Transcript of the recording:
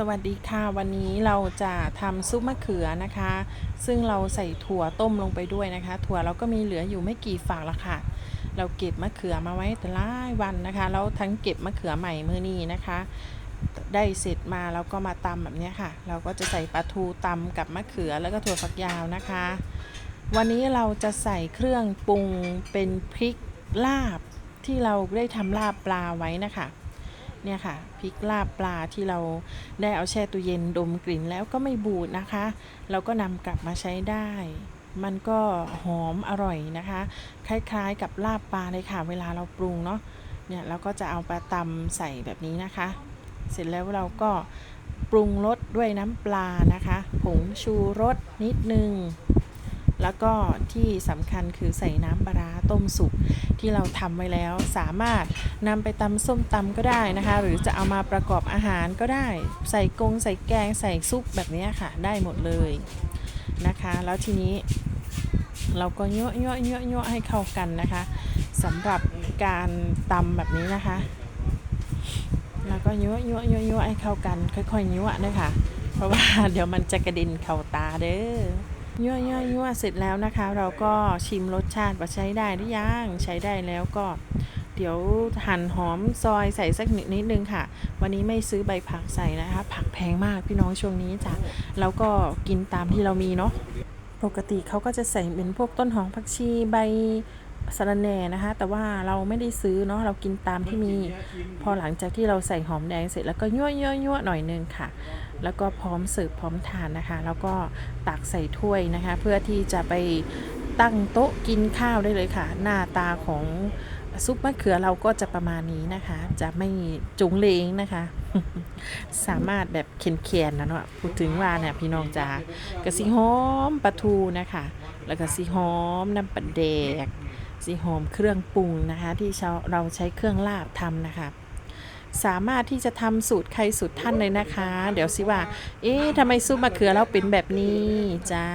สวัสดีค่ะวันนี้เราจะทำซุปมะเขือนะคะ ซึ่งเราใส่ถั่วต้มลงไปด้วยนะคะ ถั่วเราก็มีเหลืออยู่ไม่กี่ฝากละค่ะ เราเก็บมะเขือมาไว้แต่หลายวันนะคะ แล้วทั้งเก็บมะเขือใหม่มือนี้นะคะ ได้เสร็จมาเราก็มาตำแบบนี้ค่ะ เราก็จะใส่ปลาทูตำกับมะเขือแล้วก็ถั่วฝักยาวนะคะ วันนี้เราจะใส่เครื่องปรุงเป็นพริกลาบที่เราได้ทำลาบปลาไว้นะคะ เนี่ยค่ะพริกลาบปลาที่เราได้เอาแช่ตู้เย็นดมกลิ่นแล้วก็ไม่บูดนะคะ เราก็นำกลับมาใช้ได้ มันก็หอมอร่อยนะคะ คล้ายๆกับลาบปลาเลยค่ะ เวลาเราปรุงเนาะเนี่ยเราก็จะเอาปลาตำใส่แบบนี้นะคะ เสร็จแล้วเราก็ปรุงรสด้วยน้ำปลานะคะ ผงชูรสนิดนึง แล้วก็ที่สำคัญคือใส่น้ำปลาต้มสุกที่เราทำไว้แล้ว สามารถนำไปตำส้มตำก็ได้นะคะ หรือจะเอามาประกอบอาหารก็ได้ ใส่กงใส่แกงใส่ซุปแบบนี้ค่ะ ได้หมดเลยนะคะ แล้วทีนี้เราก็ยั่วยั่วยั่วยั่วให้เข้ากันนะคะสำหรับการตำแบบนี้นะคะ แล้วก็ยั่วยั่วยั่วยั่วให้เข้ากัน ค่อยๆยั่วนะคะเพราะว่าเดี๋ยวมันจะกระด็นเข้าตาเด้อ ยั่วยั่วยั่วเสร็จแล้วนะคะ เราก็ชิมรสชาติว่าใช้ได้หรือยังใช้ได้แล้วก็ เดี๋ยวหั่นหอมซอยใส่สักนิดนิดนึงค่ะ วันนี้ไม่ซื้อใบผักใส่นะคะ ผักแพงมากพี่น้องช่วงนี้จ้ะแล้วก็กินตามที่เรามีเนาะปกติเขาก็จะใส่เป็นพวกต้นหอมผักชีใบ สะระแหน่นะคะ แต่ว่าเราไม่ได้ซื้อเนาะเรากินตามที่มี พอหลังจากที่เราใส่หอมแดงเสร็จแล้วก็ยั่วยั่วยั่วหน่อยนึงค่ะ แล้วก็พร้อมเสิร์ฟพร้อมทานนะคะ แล้วก็ตักใส่ถ้วยนะคะ เพื่อที่จะไปตั้งโต๊ะกินข้าวได้เลยค่ะ หน้าตาของซุปมะเขือเราก็จะประมาณนี้นะคะ จะไม่จุงเลงนะคะ สามารถแบบเค็นๆนะเนาะพูดถึงว่าเนี่ยพี่น้องจ๋ากระสีหอมปลาทูนะคะ แล้วก็สีหอมน้ำปลาแดก สีหอมเครื่องปรุงนะคะ ที่เราใช้เครื่องลาบทำนะคะ สามารถที่จะทำสูตรใครสูตรท่านเลยนะคะ เดี๋ยวสิว่า เอ๊ะทำไมซุปมะเขือเราเป็นแบบนี้จ้า